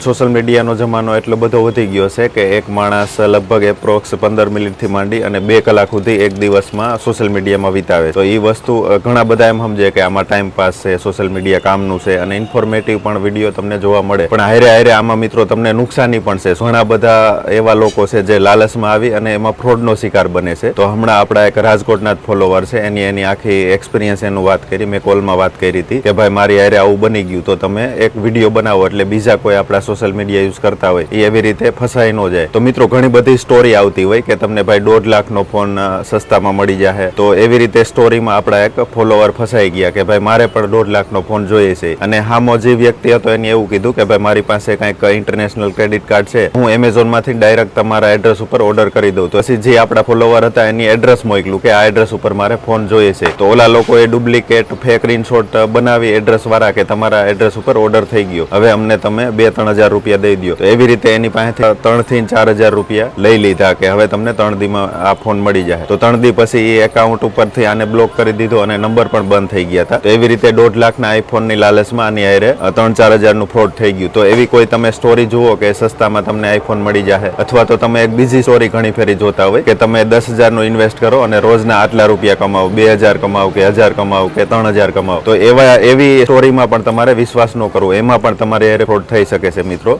Social મીડિયાનો જમાનો એટલો બધો વધી ગયો છે કે એક માણસ લગભગ એપ્રોક્સ પંદર મિનિટથી માંડી અને બે કલાક સુધી એક દિવસમાં સોશિયલ મીડિયામાં વિતાવે તો એ વસ્તુ ઘણા બધા એમ સમજે કે આમાં ટાઈમ પાસ છે સોશિયલ મીડિયા કામનું છે અને ઇન્ફોર્મેટિવ પણ વીડિયો તમને જોવા મળે. પણ હારે હારે આમાં મિત્રો તમને નુકસાની પણ છે. ઘણા બધા એવા લોકો છે જે લાલચમાં આવી અને એમાં ફ્રોડનો શિકાર બને છે. તો હમણાં આપણા એક રાજકોટના જ ફોલોવર છે. એની એની આખી એક્સપિરિયન્સ એનું વાત કરી, મેં કોલમાં વાત કરી હતી કે ભાઈ મારી હારે આવું બની ગયું. તો તમે એક વીડિયો બનાવો એટલે બીજા કોઈ આપણા સોશિયલ મીડિયા યુઝ કરતા હોય, એ એવી રીતે ફસાઈ ન જાય. તો મિત્રો, ઘણી બધી સ્ટોરી આવતી હોય કે તમને ભાઈ દોઢ લાખનો ફોન સસ્તામાં મળી જાય તો એવી રીતે સ્ટોરીમાં આપણા એક ફોલોવર ફસાઈ ગયા કે ભાઈ મારે પણ દોઢ લાખનો ફોન જોઈએ છે. અને હામો જે વ્યક્તિ હતો એને એવું કીધું કે ભાઈ મારી પાસે કંઈક ઇન્ટરનેશનલ ક્રેડિટ કાર્ડ છે. હું એમેઝોનમાંથી ડાયરેક્ટ તમારા એડ્રેસ ઉપર ઓર્ડર કરી દઉં. તો પછી જે આપણા ફોલોવર હતા, એની એડ્રેસ મોકલું કે આ એડ્રેસ ઉપર મારે ફોન જોઈએ છે. તો ઓલા લોકોએ ડુપ્લિકેટ ફેક સ્ક્રીનશોટ બનાવી એડ્રેસ વાળા કે તમારા એડ્રેસ ઉપર ઓર્ડર થઈ ગયો. હવે અમને તમે બે, ત્રણ હજાર રૂપિયા દઈ દો તો એવી રીતે એની પાસેથી ત્રણથી ચાર હજાર રૂપિયા લઈ લીધા કે હવે તમને ત્રણ દીમાં આ ફોન મળી જાય. તો ત્રણ દી પછી એ એકાઉન્ટ ઉપરથી આને બ્લોક કરી દીધો અને નંબર પણ બંધ થઈ ગયા હતા. તો એવી રીતે દોઢ લાખના આઈફોનની લાલચમાં આની આયરે ત્રણ ચાર હજારનું ફ્રોડ થઈ ગયું. તો એવી કોઈ તમે સ્ટોરી જુઓ કે સસ્તામાં તમને આઈફોન મળી જાય અથવા તો તમે એક બીજી સ્ટોરી ઘણી ફેરી જોતા હોય કે તમે દસ હજારનું ઇન્વેસ્ટ કરો અને રોજના આટલા રૂપિયા કમાવો, બે હજાર કમાવો કે હજાર કમાવો કે ત્રણ હજાર કમાવો. તો એવા, એવી સ્ટોરીમાં પણ તમારે વિશ્વાસ ન કરવો. એમાં પણ તમારે ફ્રોડ થઈ શકે છે મિત્રો